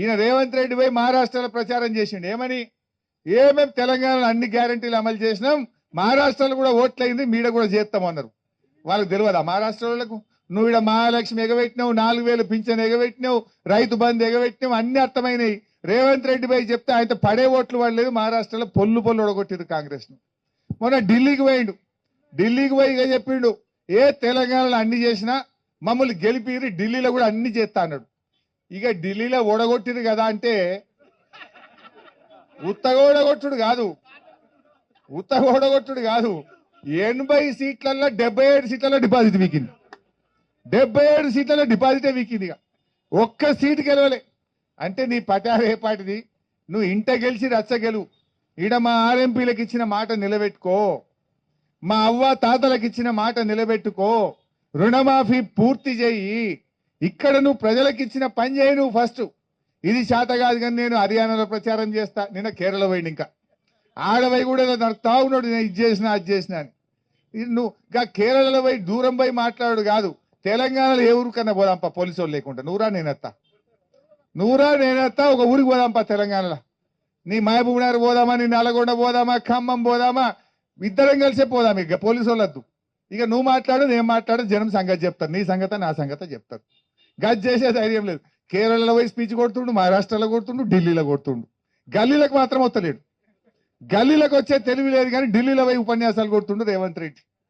ఈయన రేవంత్ రెడ్డి పోయి మహారాష్ట్రలో ప్రచారం చేసిండు. ఏమని? ఏమేమి తెలంగాణలో అన్ని గ్యారంటీలు అమలు చేసినాం మహారాష్ట్రలో కూడా ఓట్లయింది మీడ కూడా చేస్తామన్నారు వాళ్ళకి తెలియదా మహారాష్ట్ర వాళ్ళకు నువ్వు ఇక్కడ మహాలక్ష్మి ఎగబెట్టినావు నాలుగు వేలు పింఛన్ ఎగబెట్టినావు రైతు బంధు ఎగబెట్టినావు అన్ని అర్థమైనాయి. రేవంత్ రెడ్డి పోయి చెప్తే ఆయన పడే ఓట్లు పడలేదు మహారాష్ట్రలో పొల్లు పొల్లు ఒడగొట్టిరు కాంగ్రెస్ను. మొన్న ఢిల్లీకి పోయిండు. ఢిల్లీకి పోయి ఇక చెప్పిండు ఏ తెలంగాణలో అన్ని చేసినా మమ్మల్ని గెలిపిరి ఢిల్లీలో కూడా అన్ని చేస్తా అన్నాడు. ఇక ఢిల్లీలో ఓడగొట్టిరు కదా అంటే ఉత్తగా ఓడగొట్టుడు కాదు. ఉత్తగా ఓడగొట్టుడు కాదు. ఎనభై సీట్లలో డెబ్బై ఏడు సీట్లలో డిపాజిట్ వీకింది. డెబ్బై ఏడు సీట్లలో డిపాజిటే వీకింది ఇక. ఒక్క సీటు గెలవలే. అంటే నీ పటారు ఏ పాటిది? నువ్వు ఇంట గెలిచి రచ్చ గెలువు ఈడ మా ఆర్ఎంపీలకు ఇచ్చిన మాట నిలబెట్టుకో. మా అవ్వ తాతలకు ఇచ్చిన మాట నిలబెట్టుకో. రుణమాఫీ పూర్తి చేయి. ఇక్కడ నువ్వు ప్రజలకు ఇచ్చిన పని చేయి నువ్వు ఫస్ట్. ఇది చేత కాదు కానీ నేను హర్యానాలో ప్రచారం చేస్తా. నిన్న కేరళ పోయింది ఇంకా. ఆడవై కూడా ఏదో ఉన్నాడు నేను ఇది చేసిన అది చేసిన అని. నువ్వు ఇంకా కేరళలో పోయి దూరం పోయి మాట్లాడు కాదు. తెలంగాణలో ఏ ఊరికన్నా పోదాంపా పోలీసు వాళ్ళు లేకుండా నూరా నేనెత్తా. నూరా నేనెత్తా ఒక ఊరికి పోదాంపా తెలంగాణలో. నీ మహబూబ్నగర్ పోదామా నీ నల్లగొండ పోదామా ఖమ్మం పోదామా? ఇద్దరం కలిసే పోదాం ఇక పోలీసు వాళ్ళొద్దు. ఇక నువ్వు మాట్లాడు నేను మాట్లాడు జనం సంగతి చెప్తాను నీ సంగతి నా సంగతి చెప్తారు. గది చేసే ధైర్యం లేదు. కేరళలో పోయి స్పీచ్ కొడుతుండు మహారాష్ట్రలో కొడుతుండు ఢిల్లీలో కొడుతుండు. గల్లీలకు మాత్రం వస్తలేడు. గల్లీలకు వచ్చే తెలివి లేదు కానీ ఢిల్లీలో పోయి ఉపన్యాసాలు కొడుతుండు రేవంత్ రెడ్డి.